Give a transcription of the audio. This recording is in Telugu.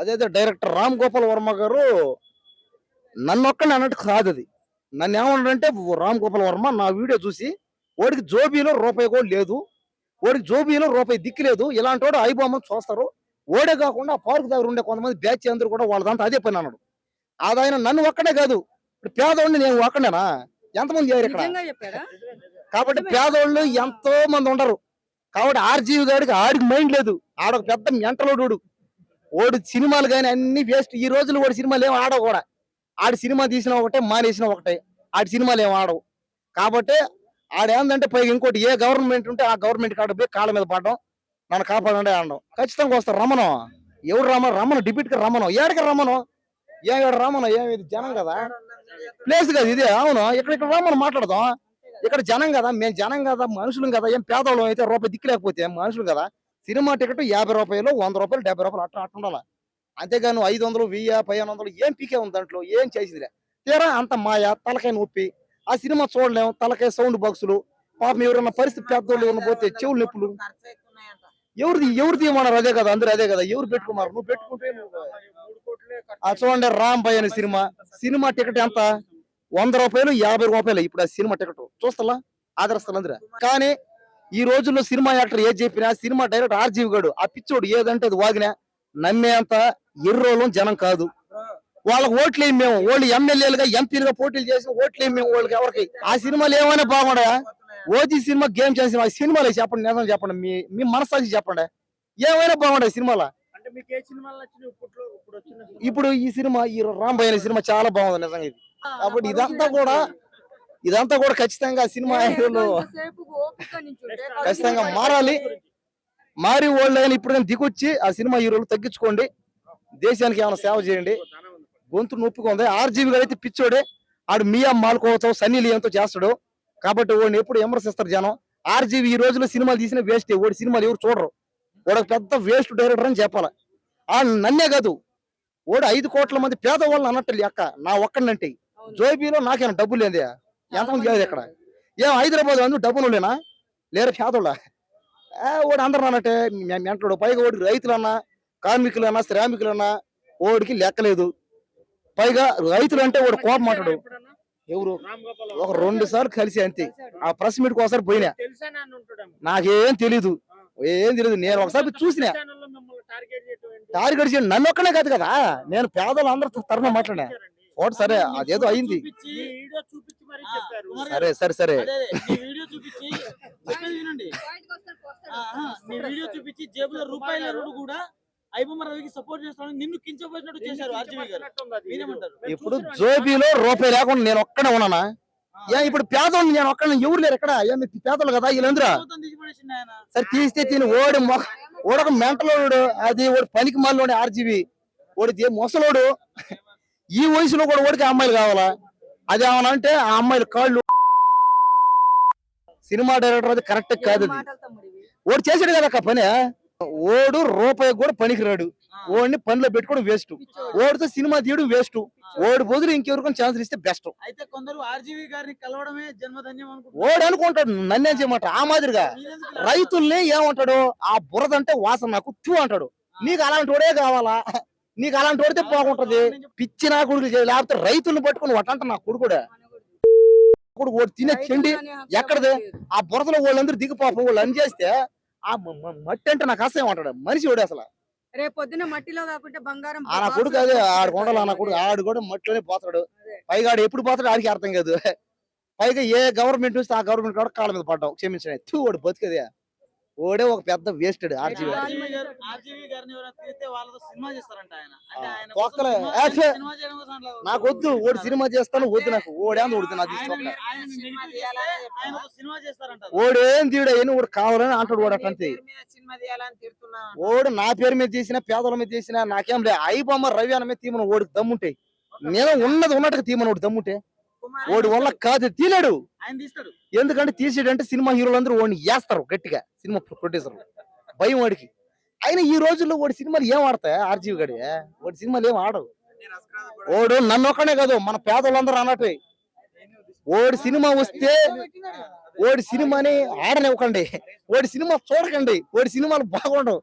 అదేదో డైరెక్టర్ రామ్ గోపాల్ వర్మ గారు నన్ను ఒక్కడిని అన్నట్టు కాదు అది నన్ను ఏమన్నాడంటే రామ్ గోపాల్ వర్మ నా వీడియో చూసి వాడికి జోబీలో రూపాయి కూడా లేదు. వాడికి జోబీలో రూపాయి దిక్కు లేదు. ఇలాంటి వాడు ఐబొమ్మను చూస్తారు. ఓడే కాకుండా ఆ పార్క్ దగ్గర ఉండే కొంతమంది బ్యాచ్ అందరూ కూడా వాళ్ళ దాంట్లో అదే పని అన్నాడు. అది ఆయన నన్ను ఒక్కడే కాదు. ఇప్పుడు పేదవాడిని నేను ఒక్కడేనా? ఎంతమంది చేయరు ఇక్కడ? కాబట్టి పేదోళ్ళు ఎంతో మంది ఉండరు. కాబట్టి ఆర్జీవి గారికి ఆడికి మైండ్ లేదు. ఆడొక పెద్ద మెంటలోడు ఓడి సినిమాలు కానీ అన్ని వేస్ట్. ఈ రోజులు ఓడి సినిమాలు ఏం ఆడవు కూడా. ఆడి సినిమా తీసిన ఒకటే మానేసిన ఒకటే. ఆడి సినిమాలు ఏం ఆడవు. కాబట్టి ఆడేందంటే పైగా ఇంకోటి ఏ గవర్నమెంట్ ఉంటే ఆ గవర్నమెంట్ కాడ పోయి కాళ్ళ మీద పడడం నన్ను కాపాడండి అనడం ఖచ్చితంగా వస్తారు. రమణం. ఎవరు రమణ రమణ డిప్యూట్కి రమణం. ఏడికి రమణం? ఏం రమ్మను ఏమి ఇది జనం కదా? ప్లేస్ కదా ఇది. అవును. ఇక్కడ ఇక్కడ రమ్మను మాట్లాడదాం. ఇక్కడ జనం కదా. మేము జనం కదా. మనుషులం కదా. ఏం పేదవాళ్ళం అయితే రూపాయి దిక్కు లేకపోతే మనుషులు కదా? సినిమా టికెట్ యాభై రూపాయలు వంద రూపాయలు డెబ్బై రూపాయలు అట్లా అట్లా ఉండాలి? అంతేగాను ఐదు వందలు వెయ్యి పదిహేను వందలు ఏం పీకే ఉంది దాంట్లో? ఏం చేసిందిలే? తీరా అంత మాయ తలకాయ నొప్పి. ఆ సినిమా చూడలేం తలకాయ సౌండ్ బాక్సులు. పాపం ఎవరైనా పరిస్థితి పెద్దోళ్ళు ఉన్న పోతే చెవులు నొప్పులు. ఎవరిది ఎవరిది ఏమన్నారు? అదే కదా అందరూ అదే కదా. ఎవరు పెట్టుకున్నారు? నువ్వు పెట్టుకుంటే ఆ చూడండి రామ్ భయ్ అనే సినిమా. సినిమా టికెట్ ఎంత? వంద రూపాయలు యాభై రూపాయలు. ఇప్పుడు ఆ సినిమా టికెట్ చూస్తలా? ఆదరిస్తారు అందరూ? కానీ ఈ రోజుల్లో సినిమా యాక్టర్ ఏది చెప్పినా సినిమా డైరెక్టర్ ఆర్జీవి గడు ఆ పిచ్చోడు ఏదంటే అది వాగినా నమ్మేంత ఎర్రోలం జనం కాదు. వాళ్ళకి ఓట్లేం మేము? వాళ్ళు ఎమ్మెల్యేలుగా ఎంపీలుగా పోటీలు చేసిన ఓట్లేం మేము వాళ్ళకి ఎవరికి? ఆ సినిమాలు ఏమైనా బాగుండా ఓజీ సినిమా గేమ్ చేసిన ఆ సినిమాలు చెప్పండి? నిజం చెప్పండి. మీ మీ మనసాక్షి చెప్పండి. ఏమైనా బాగుండే సినిమాలో? ఇప్పుడు వచ్చిన సినిమా? ఇప్పుడు ఈ సినిమా ఈ రాంబాయ్ అనే సినిమా చాలా బాగుంది నిజంగా ఇది. కాబట్టి ఇదంతా కూడా ఇదంతా కూడా ఖచ్చితంగా సినిమా హీరోలు ఖచ్చితంగా మారాలి. మారి వాళ్ళు అయినా ఇప్పుడు కానీ దిగొచ్చి ఆ సినిమా హీరోలు తగ్గించుకోండి. దేశానికి ఏమైనా సేవ చేయండి. గొంతు నొప్పిగా ఉంది. ఆర్జీవి గారు అయితే పిచ్చోడే. ఆడు మియా మాల్కోవతో సన్నీ లియోన్తో చేస్తాడు. కాబట్టి వాడిని ఎప్పుడు విమర్శిస్తారు జనం. ఆర్జీవి ఈ రోజుల్లో సినిమాలు తీసిన వేస్ట్. వాడి సినిమాలు ఎవరు చూడరు. వాడు పెద్ద వేస్ట్ డైరెక్టర్ అని చెప్పాలి. ఆ నన్నే కాదు. వాడు ఐదు కోట్ల మంది పేదవాళ్ళని అన్నట్టు లెక్క. నా ఒక్కడంటే. జోబీలో నాకేనా డబ్బులు లేదే. ఎంతమంది లేదు ఇక్కడ? ఏం హైదరాబాద్ అందరూ డబ్బులు లేనా లేరు పేదోళ్ళ? వాడు అందరు అన్నట్టే మెంటడు పైగా వాడికి రైతులన్నా కార్మికులన్నా శ్రామికులన్నా ఓడికి లెక్కలేదు. పైగా రైతులు అంటే వాడు కోపం అంటాడు? ఎవరు? ఒక రెండు సార్లు కలిసి అంతే. ఆ ప్రెస్ మీట్ ఒకసారి పోయినా. నాకేం తెలీదు. ఏం తెలియదు నేను ఒకసారి చూసిన. టార్గెట్ చేయండి నన్ను ఒక్కనే కాదు కదా. నేను పేదలు అందరితో తరఫున మాట్లాడా ఇచ్చారండి. ఓటు సరే అదేదో అయింది చూపించి, ఈ వీడియో చూపించి మరీ ఆ, చెప్పారు కుమార్ సరే సరే సరే. వీడియో చూపించి వినండి. వస్తాడు. వీడియో చూపించి జేబులో రూపాయలు కూడా ఐబొమ్మ రవికి సపోర్ట్ చేస్తాను నిన్ను కించపోయినట్టు చేశారు ఆర్జీవి గారు. కించపరిచినట్టుంది అది. మీరేమంటారు? మేము ఇప్పుడు. జోబీలో రూపాయి లేకుండా నేను ఒక్కడే ఉన్నానా? ఏ ఇప్పుడు పేదోళ్ళు నేను ఒక్కడ ఎవరు లేరు ఎక్కడ ఏ మీరు పేదలు కదా వీళ్ళందరూ? సరే తీస్తే తిని ఓడి మొ- ఓడొక మెంటలోడు అది ఓడి పనికి మళ్ళీ ఆర్జీవి. ఓడిది ముసలోడు? ఈ వయసులో కూడా ఓడికి అమ్మాయిలు కావాలా? అది ఏమన్నా అంటే ఆ అమ్మాయిల కాళ్ళు సినిమా డైరెక్టర్ అది కరెక్ట్ కాదు అది? ఓడి చేసాడు కదా పని. ఓడు రూపాయి కూడా పనికిరాడు. ఆ, ఓడిని పనిలో పెట్టుకోవడం వేస్ట్. ఓడితో సినిమా తీయడం వేస్ట్. ఓడి బదులు ఇంకెవరికైనా ఛాన్స్ ఇస్తే బెస్ట్. అయితే కొందరు ఆర్జీవి గారిని కలవడమే జన్మధన్యం ఓడి అనుకుంటాడు నన్నేం చేయమంట ఆ మాదిరిగా రైతుల్ని ఏమంటాడు? ఆ బురద అంటే వాసన నాకు తూ అంటాడు. నీకు అలాంటి వాడే కావాలా? నీకు అలాంటి వాడితే బాగుంటది పిచ్చి నా కొడుకు లేకపోతే రైతుల్ని పట్టుకుని వటంట నా కొడుకుడే కొడుకు వాడు తినే తిండి ఎక్కడిది? ఆ బురదలో వాళ్ళందరూ దిగిపోపం వాళ్ళు అని చేస్తే ఆ మట్టి అంటే నాకు అసహ్యం అంటాడు? మనిషి వాడు అసలు. రేపు పొద్దున్న మట్టిలో కాకుంటే బంగారం నా కొడుకు అదే ఆడు కొండలు ఆ నా కొడుకు ఆడు కూడా మట్టిలోనే పోతాడు. పైగా ఆడు ఎప్పుడు పోతాడు ఆడికి అర్థం కాదు. పైగా ఏ గవర్నమెంట్ చూస్తే ఆ గవర్నమెంట్ కూడా కాళ్ళ మీద పడ్డావు క్షమించండి. తూ వాడు బతికదే. ఓడే ఒక పెద్ద వేస్టెడ్ ఆర్జీవీ అట్లా నాకు వద్దు ఓడి సినిమా చేస్తాను వద్దు నాకు ఓడితే సినిమా చేస్తారంట ఓడేం తీడు అయినా ఓడు కావాలని అంటాడు ఓడు అట్లంతే. ఓడు నా పేరు మీద తీసిన పేదల మీద తీసిన నాకేం లే ఐబొమ్మ రవి అన్న మీద తీమను ఓడికి దమ్ముంటాయి నేను ఉన్నది ఉన్నట్టుగా తీమను ఓడి దమ్ముంటే. ఓడి వల్ల కాదు తీలేడు. ఎందుకంటే తీసేటంటే సినిమా హీరోలందరూ ఓడిని వేస్తారు గట్టిగా సినిమా ప్రొడ్యూసర్ భయం వాడికి. అయినా ఈ రోజుల్లో ఓడి సినిమాలు ఏం ఆడతాయి? ఆర్జీవి గడి? ఓడి సినిమాలు ఏం ఆడవు. ఓడు నన్ను ఒక్కనే కాదు మన పేదలందరూ అన్నట్టు. ఓడి సినిమా వస్తే ఓడి సినిమాని ఆడనివ్వకండి. ఓడి సినిమా చూడకండి. ఓడి సినిమాలు బాగుండవు.